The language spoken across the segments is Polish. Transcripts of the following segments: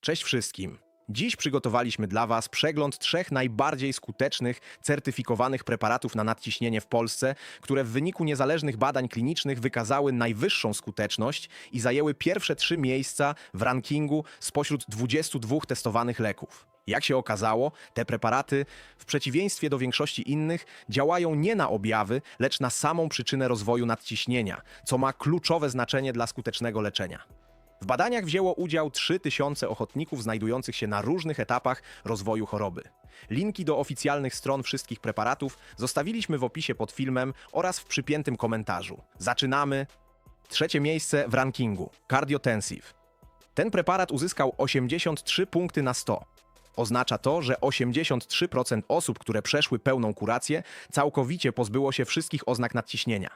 Cześć wszystkim. Dziś przygotowaliśmy dla Was przegląd trzech najbardziej skutecznych, certyfikowanych preparatów na nadciśnienie w Polsce, które w wyniku niezależnych badań klinicznych wykazały najwyższą skuteczność i zajęły pierwsze trzy miejsca w rankingu spośród 22 testowanych leków. Jak się okazało, te preparaty, w przeciwieństwie do większości innych, działają nie na objawy, lecz na samą przyczynę rozwoju nadciśnienia, co ma kluczowe znaczenie dla skutecznego leczenia. W badaniach wzięło udział 3000 ochotników znajdujących się na różnych etapach rozwoju choroby. Linki do oficjalnych stron wszystkich preparatów zostawiliśmy w opisie pod filmem oraz w przypiętym komentarzu. Zaczynamy. Trzecie miejsce w rankingu Cardiotensive. Ten preparat uzyskał 83 punkty na 100. Oznacza to, że 83% osób, które przeszły pełną kurację, całkowicie pozbyło się wszystkich oznak nadciśnienia.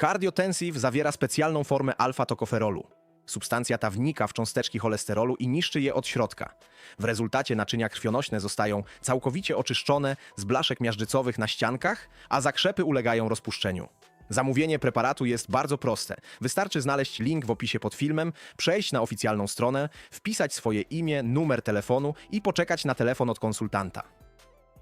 Cardiotensive zawiera specjalną formę alfa-tokoferolu. Substancja ta wnika w cząsteczki cholesterolu i niszczy je od środka. W rezultacie naczynia krwionośne zostają całkowicie oczyszczone z blaszek miażdżycowych na ściankach, a zakrzepy ulegają rozpuszczeniu. Zamówienie preparatu jest bardzo proste. Wystarczy znaleźć link w opisie pod filmem, przejść na oficjalną stronę, wpisać swoje imię, numer telefonu i poczekać na telefon od konsultanta.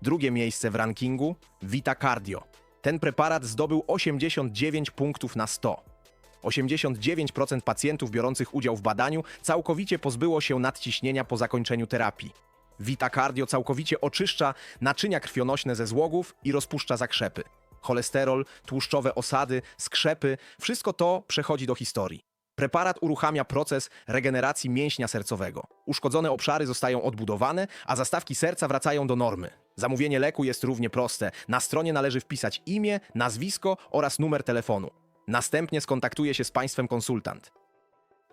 Drugie miejsce w rankingu Vita Cardio. Ten preparat zdobył 89 punktów na 100. 89% pacjentów biorących udział w badaniu całkowicie pozbyło się nadciśnienia po zakończeniu terapii. Vita Cardio całkowicie oczyszcza naczynia krwionośne ze złogów i rozpuszcza zakrzepy. Cholesterol, tłuszczowe osady, skrzepy wszystko to przechodzi do historii. Preparat uruchamia proces regeneracji mięśnia sercowego. Uszkodzone obszary zostają odbudowane, a zastawki serca wracają do normy. Zamówienie leku jest równie proste. Na stronie należy wpisać imię, nazwisko oraz numer telefonu. Następnie skontaktuje się z Państwem konsultant.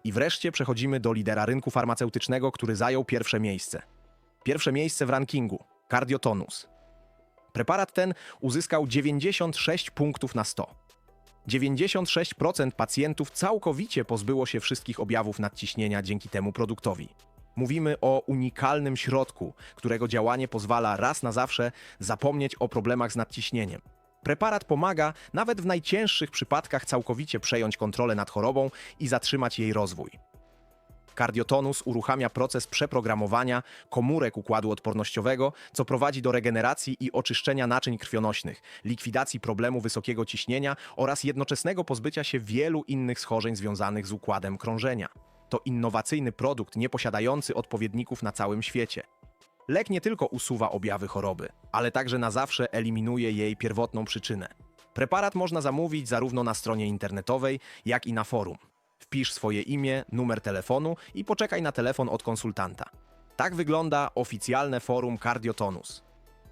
I wreszcie przechodzimy do lidera rynku farmaceutycznego, który zajął pierwsze miejsce. Pierwsze miejsce w rankingu Cardiotonus. Preparat ten uzyskał 96 punktów na 100. 96% pacjentów całkowicie pozbyło się wszystkich objawów nadciśnienia dzięki temu produktowi. Mówimy o unikalnym środku, którego działanie pozwala raz na zawsze zapomnieć o problemach z nadciśnieniem. Preparat pomaga nawet w najcięższych przypadkach całkowicie przejąć kontrolę nad chorobą i zatrzymać jej rozwój. Kardiotonus uruchamia proces przeprogramowania komórek układu odpornościowego, co prowadzi do regeneracji i oczyszczenia naczyń krwionośnych, likwidacji problemu wysokiego ciśnienia oraz jednoczesnego pozbycia się wielu innych schorzeń związanych z układem krążenia. To innowacyjny produkt nieposiadający odpowiedników na całym świecie. Lek nie tylko usuwa objawy choroby, ale także na zawsze eliminuje jej pierwotną przyczynę. Preparat można zamówić zarówno na stronie internetowej, jak i na forum. Wpisz swoje imię, numer telefonu i poczekaj na telefon od konsultanta. Tak wygląda oficjalne forum Cardiotonus.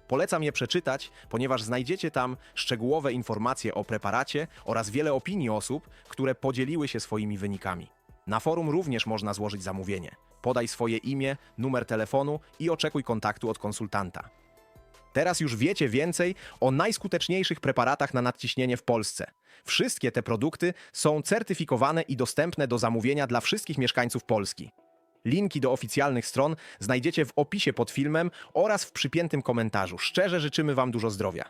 Polecam je przeczytać, ponieważ znajdziecie tam szczegółowe informacje o preparacie oraz wiele opinii osób, które podzieliły się swoimi wynikami. Na forum również można złożyć zamówienie. Podaj swoje imię, numer telefonu i oczekuj kontaktu od konsultanta. Teraz już wiecie więcej o najskuteczniejszych preparatach na nadciśnienie w Polsce. Wszystkie te produkty są certyfikowane i dostępne do zamówienia dla wszystkich mieszkańców Polski. Linki do oficjalnych stron znajdziecie w opisie pod filmem oraz w przypiętym komentarzu. Szczerze życzymy Wam dużo zdrowia.